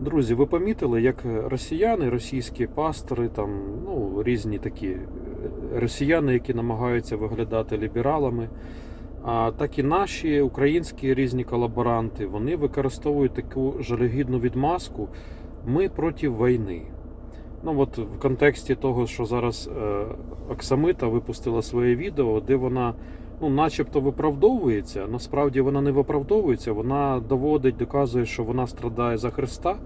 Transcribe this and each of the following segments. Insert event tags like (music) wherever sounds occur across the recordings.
Друзі, ви помітили, як росіяни, російські пастори, там ну різні такі е, росіяни, які намагаються виглядати лібералами, а так і наші українські різні колаборанти, вони використовують таку жалюгідну відмазку. Ми проти війни. Ну от в контексті того, що зараз е, Оксамита випустила своє відео, де вона ну, начебто виправдовується. Насправді вона не виправдовується, вона доводить, доказує, що вона страдає за Христа,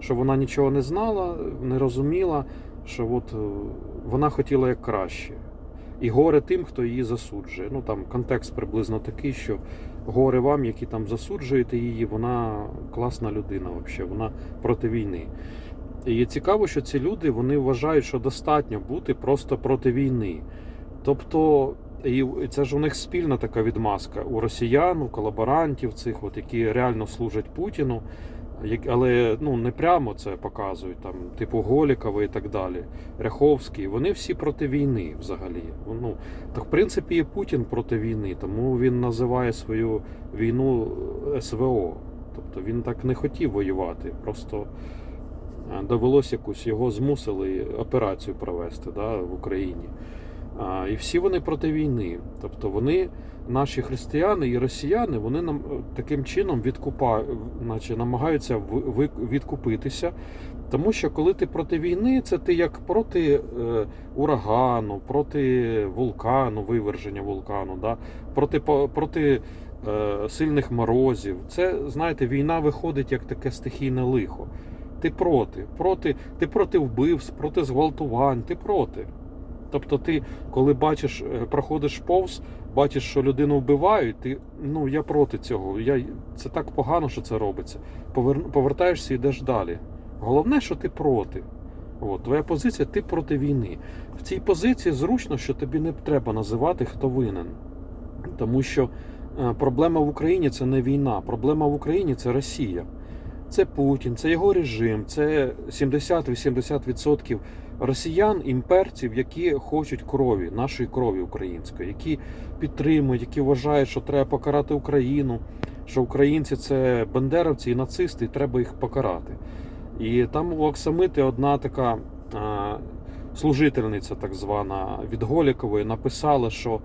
що вона нічого не знала, не розуміла, що от е, вона хотіла як краще. І горе тим, хто її засуджує. Ну там контекст приблизно такий, що горе вам, які там засуджуєте її, вона класна людина, взагалі, вона проти війни. І цікаво, що ці люди вони вважають, що достатньо бути просто проти війни. Тобто, і це ж у них спільна така відмазка у росіян, у колаборантів, цих, от, які реально служать Путіну, але ну, не прямо це показують, там, типу Голікова і так далі, Ряховський. Вони всі проти війни взагалі. Ну, так, в принципі, і Путін проти війни, тому він називає свою війну е, СВО. Тобто він так не хотів воювати, просто е, довелося якусь його змусили операцію провести да, в Україні. І всі вони проти війни. Тобто вони, наші християни і росіяни, вони нам е, таким чином відкупа, наче намагаються відкупитися. Тому що коли ти проти війни, це ти як проти е, урагану, проти вулкану, виверження вулкану, да? проти, проти е, сильних морозів. Це, знаєте, війна виходить як таке стихійне лихо. Ти проти, проти, ти проти вбивств, проти зґвалтувань, ти проти. Тобто, ти, коли бачиш, е, проходиш повз, бачиш, що людину вбивають, ти ну я проти цього. Я, це так погано, що це робиться. Повер, повертаєшся і йдеш далі. Головне, що ти проти. От, твоя позиція, ти проти війни. В цій позиції зручно, що тобі не треба називати, хто винен. Тому що е, проблема в Україні це не війна, проблема в Україні це Росія. Це Путін, це його режим, це 70-80% росіян, імперців, які хочуть крові, нашої крові української, які підтримують, які вважають, що треба покарати Україну, що українці це бандеровці і нацисти, і треба їх покарати. І там у Оксамити одна така а, служительниця, так звана від Голікової, написала, що.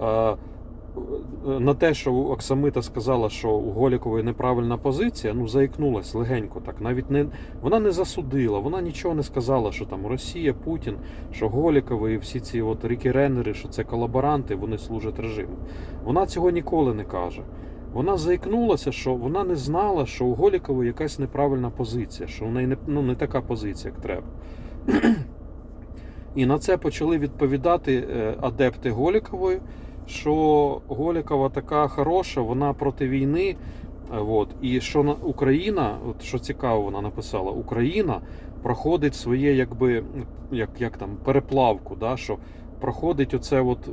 а, на те, що Оксамита сказала, що у Голікової неправильна позиція, ну заікнулась легенько так. Навіть не вона не засудила, вона нічого не сказала, що там Росія, Путін, що Голіковий і всі ці от Рікі Реннери, що це колаборанти, вони служать режиму. Вона цього ніколи не каже. Вона заікнулася, що вона не знала, що у Голікової якась неправильна позиція, що у неї не, ну, не така позиція, як треба. (clears throat) І на це почали відповідати е, адепти Голікової що Голікова така хороша, вона проти війни. е, От, і що на- Україна, от що цікаво, вона написала, Україна проходить своє, якби як, як там переплавку, да, що проходить оце от, е,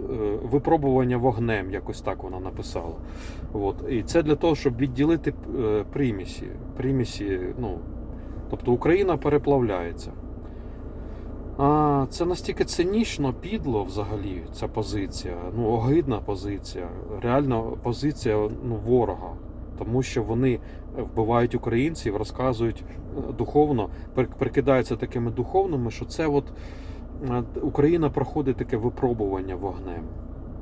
випробування вогнем, якось так вона написала. От, і це для того, щоб відділити е, примісі. примісі ну, тобто Україна переплавляється. Це настільки цинічно, підло взагалі ця позиція. Ну, огидна позиція. Реально позиція ну, ворога. Тому що вони вбивають українців, розказують е, духовно, прик- прикидаються такими духовними, що це от е, Україна проходить таке випробування вогнем.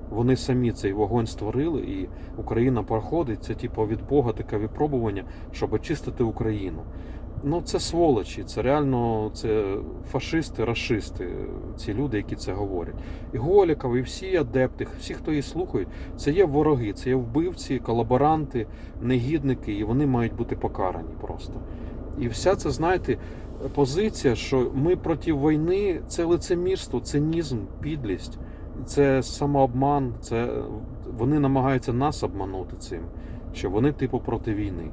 Вони самі цей вогонь створили, і Україна проходить це, типу, від Бога таке випробування, щоб очистити Україну. Ну, це сволочі, це реально це фашисти, расисти, ці люди, які це говорять. І Голіков, і всі адепти, всі, хто її слухають, це є вороги, це є вбивці, колаборанти, негідники, і вони мають бути покарані просто. І вся це, знаєте, позиція, що ми проти війни це лицемірство, цинізм, підлість, це самообман, це вони намагаються нас обманути цим, що вони, типу, проти війни.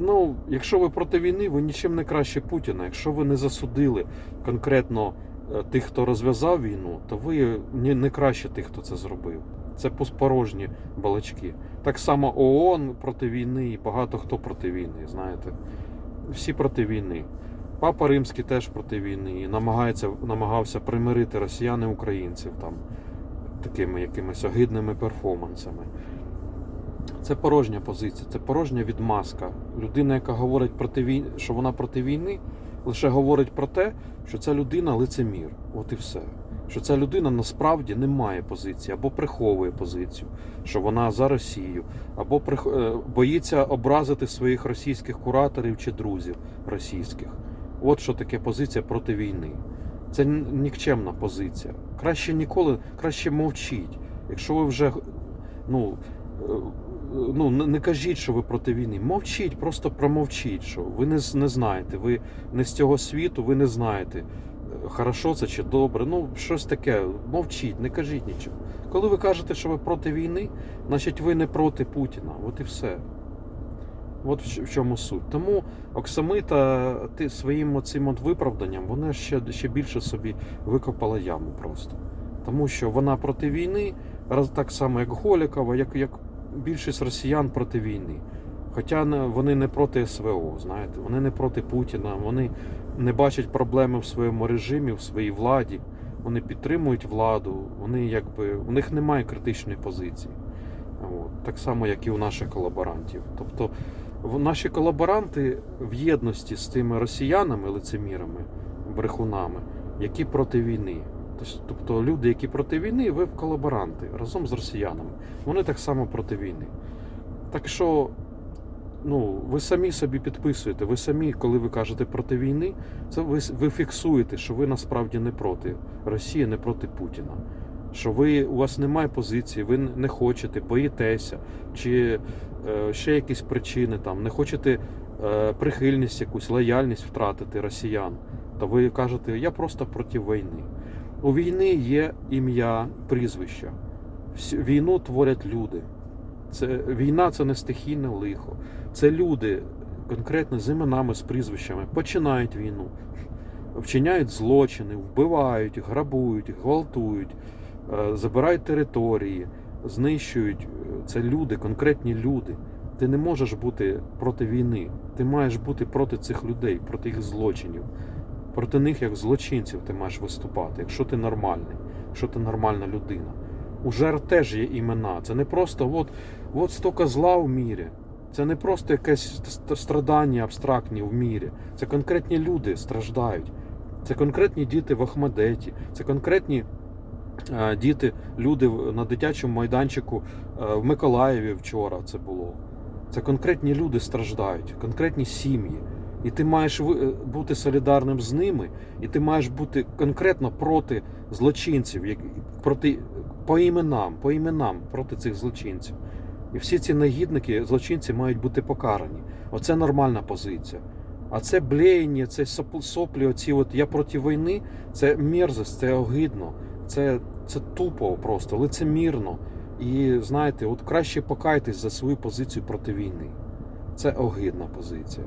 Ну, якщо ви проти війни, ви нічим не краще Путіна. Якщо ви не засудили конкретно е, тих, хто розв'язав війну, то ви не, краще тих, хто це зробив. Це порожні балачки. Так само ООН проти війни і багато хто проти війни, знаєте. Всі проти війни. Папа Римський теж проти війни і намагається, намагався примирити росіян і українців там такими якимись огидними перформансами. Це порожня позиція, це порожня відмазка. Людина, яка говорить проти війни, що вона проти війни, лише говорить про те, що ця людина лицемір. От і все. Що ця людина насправді не має позиції або приховує позицію, що вона за Росію, або прих- е, боїться образити своїх російських кураторів чи друзів російських. От що таке позиція проти війни. Це нікчемна позиція. Краще ніколи, краще мовчіть. Якщо ви вже ну, е, ну не кажіть, що ви проти війни. Мовчіть, просто промовчіть, що ви не, не знаєте, ви не з цього світу, ви не знаєте, е, хорошо це чи добре. Ну, щось таке. Мовчіть, не кажіть нічого. Коли ви кажете, що ви проти війни, значить ви не проти Путіна. От і все. От в чому суть. Тому Оксамита ти своїм цим от виправданням вона ще, ще більше собі викопала яму просто. Тому що вона проти війни, так само, як Голікова, як, як більшість росіян проти війни. Хоча вони не проти СВО, знаєте, вони не проти Путіна, вони не бачать проблеми в своєму режимі, в своїй владі. Вони підтримують владу, вони якби у них немає критичної позиції. От. Так само, як і у наших колаборантів. Тобто наші колаборанти в єдності з тими росіянами, лицемірами, брехунами, які проти війни. Тобто люди, які проти війни, ви колаборанти разом з росіянами. Вони так само проти війни. Так що, ну, ви самі собі підписуєте, ви самі, коли ви кажете проти війни, це ви, ви фіксуєте, що ви насправді не проти Росії, не проти Путіна. Що ви, у вас немає позиції, ви не хочете, боїтеся, чи е, ще якісь причини там, не хочете е, прихильність, якусь лояльність втратити росіян, то ви кажете, я просто проти війни. У війни є ім'я, прізвище. Війну творять люди. Це, війна це не стихійне лихо. Це люди конкретно з іменами, з прізвищами починають війну, вчиняють злочини, вбивають, грабують, гвалтують, е, забирають території, знищують. Це люди, конкретні люди. Ти не можеш бути проти війни. Ти маєш бути проти цих людей, проти їх злочинів. Проти них, як злочинців, ти маєш виступати, якщо ти нормальний, якщо ти нормальна людина. У жертв теж є імена. Це не просто от, от стільки зла в мірі. Це не просто якесь страдання абстрактні в мірі. Це конкретні люди страждають. Це конкретні діти в Ахмедеті, це конкретні е, діти, люди на дитячому майданчику е, в Миколаєві вчора це було. Це конкретні люди страждають, конкретні сім'ї. І ти маєш е, бути солідарним з ними, і ти маєш бути конкретно проти злочинців, проти по іменам, по іменам проти цих злочинців. І всі ці негідники, злочинці мають бути покарані. Оце нормальна позиція. А це блеєння, це соплі, оці от я проти війни, це мерзость, це огидно, це, це тупо просто, лицемірно. І знаєте, от краще покайтесь за свою позицію проти війни. Це огидна позиція.